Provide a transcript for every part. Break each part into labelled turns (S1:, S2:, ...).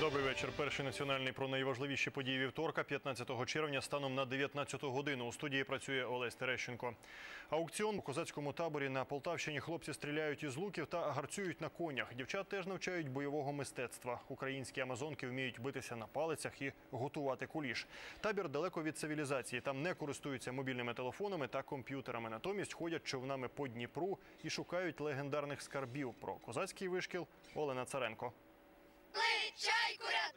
S1: Добрий вечір. Перший національний про найважливіші події вівторка, 15 червня, станом на 19 годину. У студії працює Олесь Терещенко. Аукціон у козацькому таборі на Полтавщині. Хлопці стріляють із луків та гарцюють на конях. Дівчат теж навчають бойового мистецтва. Українські амазонки вміють битися на палицях і готувати куліш. Табір далеко від цивілізації. Там не користуються мобільними телефонами та комп'ютерами. Натомість ходять човнами по Дніпру і шукають легендарних скарбів. Про козацький вишкіл Олена Царенко.
S2: și ai curat!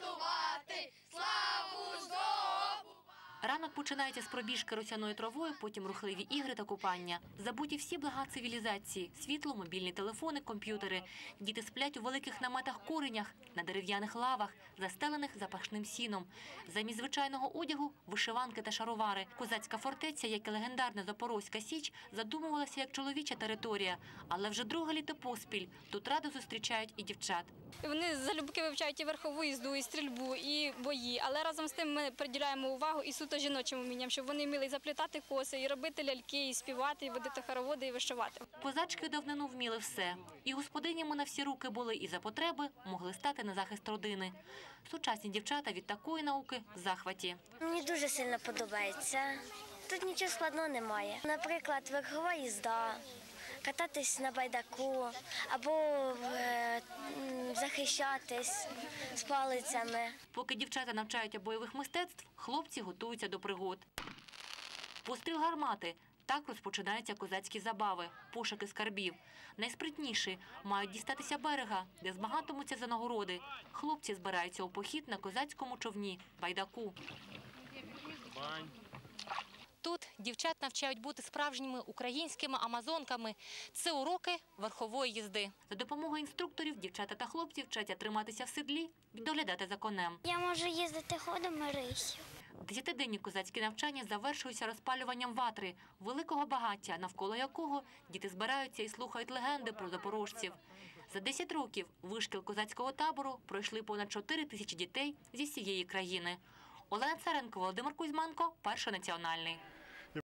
S3: Ранок починається з пробіжки росяною травою, потім рухливі ігри та купання. Забуті всі блага цивілізації: світло, мобільні телефони, комп'ютери. Діти сплять у великих наметах куренях, на дерев'яних лавах, застелених запашним сіном. Замість звичайного одягу вишиванки та шаровари. Козацька фортеця, як і легендарна Запорозька Січ, задумувалася як чоловіча територія, але вже друге літо поспіль тут радо зустрічають і дівчат.
S4: Вони залюбки вивчають і верхову їзду, і стрільбу, і бої. Але разом з тим ми приділяємо увагу і суто жіночим умінням, щоб вони вміли і заплітати коси, і робити ляльки, і співати, і водити хороводи, і вишивати.
S3: Козачки давнину вміли все. І господинями на всі руки були, і за потреби могли стати на захист родини. Сучасні дівчата від такої науки в захваті.
S5: Мені дуже сильно подобається. Тут нічого складного немає. Наприклад, верхова їзда, кататись на байдаку або е, захищатись з палицями.
S3: Поки дівчата навчають бойових мистецтв, хлопці готуються до пригод. Постріл гармати. Так розпочинаються козацькі забави, пошуки скарбів. Найспритніші мають дістатися берега, де змагатимуться за нагороди. Хлопці збираються у похід на козацькому човні байдаку. Тут дівчат навчають бути справжніми українськими амазонками. Це уроки верхової їзди. За допомогою інструкторів дівчата та хлопці вчаться триматися в седлі і доглядати за конем.
S5: Я можу їздити ходом і рисю.
S3: Десятиденні козацькі навчання завершуються розпалюванням ватри, великого багаття, навколо якого діти збираються і слухають легенди про запорожців. За 10 років вишкіл козацького табору пройшли понад 4 тисячі дітей зі всієї країни. Олена Царенко, Володимир Кузьменко, перший національний.